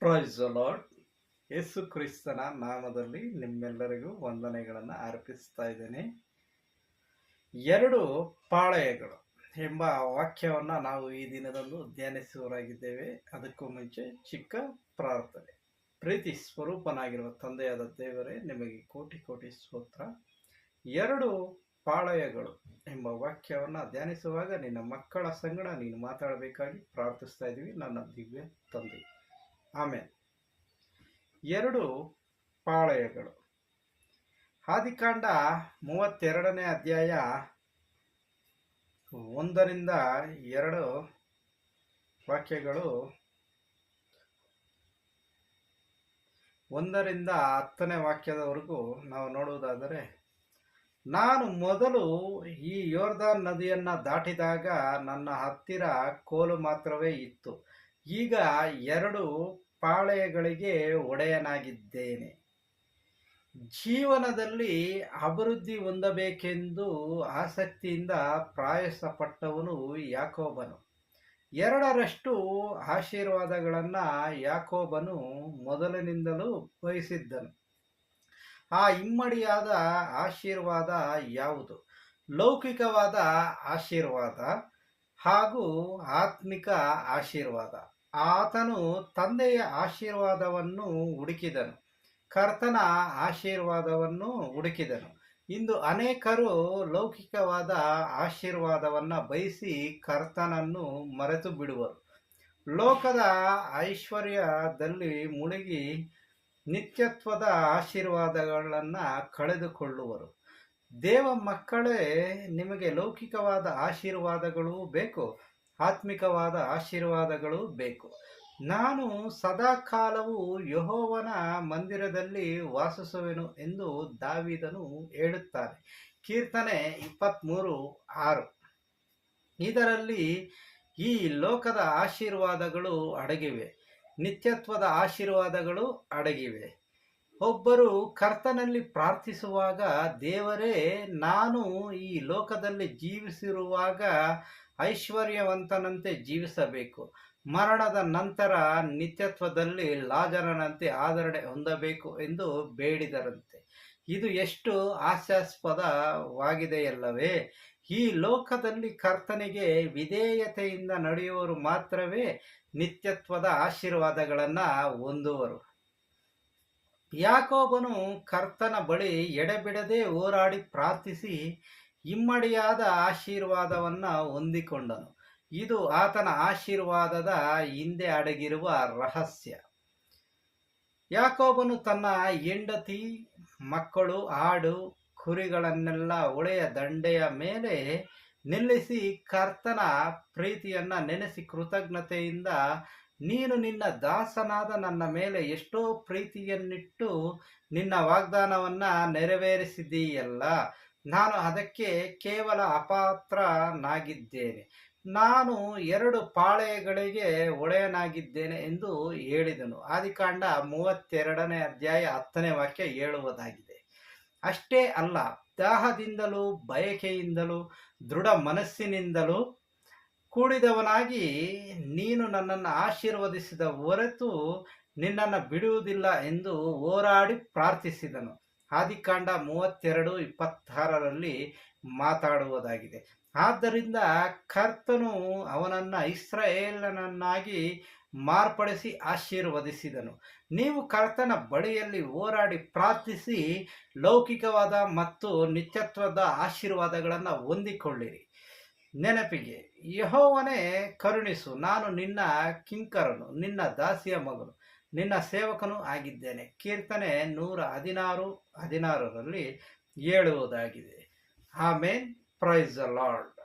Price lord ಯೇಸು ಕ್ರಿಸ್ತನ ನಾಮದಲ್ಲಿ ನಿಮ್ಮೆಲ್ಲರಿಗೂ ವಂದನೆಗಳನ್ನು ಅರ್ಪಿಸ್ತಾ ಇದ್ದೇನೆ. ಎರಡು ಪಾಳಯಗಳು ಎಂಬ ವಾಕ್ಯವನ್ನು ನಾವು ಈ ದಿನದಂದು ಧ್ಯಾನಿಸುವರಾಗಿದ್ದೇವೆ ಅದಕ್ಕೂ ಮುಂಚೆ ಚಿಕ್ಕ ಪ್ರಾರ್ಥನೆ. ಪ್ರೀತಿ ಸ್ವರೂಪನಾಗಿರುವ ತಂದೆಯಾದ ದೇವರೇ, ನಿಮಗೆ ಕೋಟಿ ಕೋಟಿ ಸ್ತೋತ್ರ. ಎರಡು ಪಾಳಯಗಳು ಎಂಬ ವಾಕ್ಯವನ್ನು ಧ್ಯಾನಿಸುವಾಗ ನಿನ್ನ ಮಕ್ಕಳ ಸಂಗಡ ನೀನು ಮಾತಾಡಬೇಕಾಗಿ ಪ್ರಾರ್ಥಿಸ್ತಾ ಇದ್ದೀವಿ. ನನ್ನ ದಿವ್ಯ ತಂದೆ. ಆಮೇಲೆ. ಎರಡು ಪಾಳಯಗಳು. ಆದಿಕಾಂಡ ಮೂವತ್ತೆರಡನೇ ಅಧ್ಯಾಯ ಒಂದರಿಂದ ಎರಡು ವಾಕ್ಯಗಳು. ಒಂದರಿಂದ ಹತ್ತನೇ ವಾಕ್ಯದವರೆಗೂ ನಾವು ನೋಡುವುದಾದರೆ, ನಾನು ಮೊದಲು ಈ ಯೋರ್ದಾನ್ ನದಿಯನ್ನು ದಾಟಿದಾಗ ನನ್ನ ಹತ್ತಿರ ಕೋಲು ಮಾತ್ರವೇ ಇತ್ತು. ಈಗ ಎರಡು ಪಾಳೆಯಗಳಿಗೆ ಒಡೆಯನಾಗಿದ್ದೇನೆ. ಜೀವನದಲ್ಲಿ ಅಭಿವೃದ್ಧಿ ಹೊಂದಬೇಕೆಂದು ಆಸಕ್ತಿಯಿಂದ ಪ್ರಾಯಸಪಟ್ಟವನು ಯಾಕೋಬನು. ಎರಡರಷ್ಟು ಆಶೀರ್ವಾದಗಳನ್ನು ಯಾಕೋಬನು ಮೊದಲಿನಿಂದಲೂ ಬಯಸಿದ್ದನು ಆ ಇಮ್ಮಡಿಯಾದ ಆಶೀರ್ವಾದ ಯಾವುದು? ಲೌಕಿಕವಾದ ಆಶೀರ್ವಾದ? ಹಾಗೂ ಆತ್ಮಿಕ ಆಶೀರ್ವಾದ. ಆತನು ತಂದೆಯ ಆಶೀರ್ವಾದವನ್ನು ಹುಡುಕಿದನು. ಕರ್ತನ ಆಶೀರ್ವಾದವನ್ನು ಹುಡುಕಿದನು. ಇಂದು ಅನೇಕರು ಲೌಕಿಕವಾದ ಆಶೀರ್ವಾದವನ್ನು ಬಯಸಿ ಕರ್ತನನ್ನು ಮರೆತು ಬಿಡುವರು. ಲೋಕದ ಐಶ್ವರ್ಯದಲ್ಲಿ ಮುಳುಗಿ ನಿತ್ಯತ್ವದ ಆಶೀರ್ವಾದಗಳನ್ನು ಕಳೆದುಕೊಳ್ಳುವರು. ದೇವ ಮಕ್ಕಳೇ, ನಿಮಗೆ ಲೌಕಿಕವಾದ ಆಶೀರ್ವಾದಗಳು ಬೇಕು, ಆತ್ಮಿಕವಾದ ಆಶೀರ್ವಾದಗಳು ಬೇಕು. ನಾನು ಸದಾಕಾಲವೂ ಯಹೋವನ ಮಂದಿರದಲ್ಲಿ ವಾಸಿಸುವೆನು ಎಂದು ದಾವಿದನು ಹೇಳುತ್ತಾನೆ. ಕೀರ್ತನೆ ಇಪ್ಪತ್ತ್ಮೂರು ಆರು. ಇದರಲ್ಲಿ ಈ ಲೋಕದ ಆಶೀರ್ವಾದಗಳು ಅಡಗಿವೆ, ನಿತ್ಯತ್ವದ ಆಶೀರ್ವಾದಗಳು ಅಡಗಿವೆ. ಒಬ್ಬರು ಕರ್ತನಲ್ಲಿ ಪ್ರಾರ್ಥಿಸುವಾಗ ದೇವರೇ, ನಾನು ಈ ಲೋಕದಲ್ಲಿ ಜೀವಿಸಿರುವಾಗ ಐಶ್ವರ್ಯವಂತನಂತೆ ಜೀವಿಸಬೇಕು. ಮರಣದ ನಂತರ ನಿತ್ಯತ್ವದಲ್ಲಿ ಲಾಜರನಂತೆ ಆದರಣೆ ಹೊಂದಬೇಕು ಎಂದು ಬೇಡಿದರಂತೆ. ಇದು ಎಷ್ಟು ಹಾಸ್ಯಾಸ್ಪದವಾಗಿದೆಯಲ್ಲವೇ? ಈ ಲೋಕದಲ್ಲಿ ಕರ್ತನಿಗೆ ವಿಧೇಯತೆಯಿಂದ ನಡೆಯುವರು ಮಾತ್ರವೇ ನಿತ್ಯತ್ವದ ಆಶೀರ್ವಾದಗಳನ್ನು ಹೊಂದುವರು. ಯಾಕೋಬನು ಕರ್ತನ ಬಳಿ ಎಡೆಬಿಡದೆ ಹೋರಾಡಿ ಪ್ರಾರ್ಥಿಸಿ ಇಮ್ಮಡಿಯಾದ ಆಶೀರ್ವಾದವನ್ನು ಹೊಂದಿಕೊಂಡನು. ಇದು ಆತನ ಆಶೀರ್ವಾದದ ಹಿಂದೆ ಅಡಗಿರುವ ರಹಸ್ಯ. ಯಾಕೋಬನು ತನ್ನ ಹೆಂಡತಿ, ಮಕ್ಕಳು, ಆಡು, ಕುರಿಗಳನ್ನೆಲ್ಲ ಒಳೆಯ ದಂಡೆಯ ಮೇಲೆ ನಿಲ್ಲಿಸಿ ಕರ್ತನ ಪ್ರೀತಿಯನ್ನ ನೆನೆಸಿ ಕೃತಜ್ಞತೆಯಿಂದ ನೀನು ನಿನ್ನ ದಾಸನಾದ ನನ್ನ ಮೇಲೆ ಎಷ್ಟೋ ಪ್ರೀತಿಯನ್ನಿಟ್ಟು ನಿನ್ನ ವಾಗ್ದಾನವನ್ನು ನೆರವೇರಿಸಿದೀಯಲ್ಲ ನಾನು ಅದಕ್ಕೆ ಕೇವಲ ಅಪಾತ್ರನಾಗಿದ್ದೇನೆ. ನಾನು ಎರಡು ಪಾಳೆಗಳಿಗೆ ಒಡೆಯನಾಗಿದ್ದೇನೆ ಎಂದು ಹೇಳಿದನು. ಆದಿಕಾಂಡ ಮೂವತ್ತೆರಡನೇ ಅಧ್ಯಾಯ ಹತ್ತನೇ ವಾಕ್ಯ ಹೇಳುವುದಾಗಿದೆ. ಅಷ್ಟೇ ಅಲ್ಲ, ದಾಹದಿಂದಲೂ ಬಯಕೆಯಿಂದಲೂ ದೃಢ ಮನಸ್ಸಿನಿಂದಲೂ ಕೂಡಿದವನಾಗಿ ನೀನು ನನ್ನನ್ನು ಆಶೀರ್ವದಿಸಿದ ಹೊರತು ನಿನ್ನನ್ನು ಬಿಡುವುದಿಲ್ಲ ಎಂದು ಹೋರಾಡಿ ಪ್ರಾರ್ಥಿಸಿದನು. ಆದಿಕಾಂಡ ಮೂವತ್ತೆರಡು ಇಪ್ಪತ್ತಾರರಲ್ಲಿ ಮಾತಾಡುವುದಾಗಿದೆ. ಆದ್ದರಿಂದ ಕರ್ತನು ಅವನನ್ನು ಇಸ್ರಾಯೇಲನನ್ನಾಗಿ ಮಾರ್ಪಡಿಸಿ ಆಶೀರ್ವದಿಸಿದನು. ನೀವು ಕರ್ತನ ಬಳಿಯಲ್ಲಿ ಹೋರಾಡಿ ಪ್ರಾರ್ಥಿಸಿ ಲೌಕಿಕವಾದ ಮತ್ತು ನಿತ್ಯತ್ವದ ಆಶೀರ್ವಾದಗಳನ್ನು ಹೊಂದಿಕೊಳ್ಳಿರಿ. ನೆನಪಿಗೆ, ಯಹೋವನೇ ಕರುಣಿಸು, ನಾನು ನಿನ್ನ ಕಿಂಕರನು, ನಿನ್ನ ದಾಸಿಯ ಮಗನು, ನಿನ್ನ ಸೇವಕನು ಆಗಿದ್ದೇನೆ. ಕೀರ್ತನೆ ನೂರ ಹದಿನಾರು, ಹದಿನಾರರಲ್ಲಿ ಹೇಳುವುದಾಗಿದೆ. ಆಮೇನ್. Praise the lord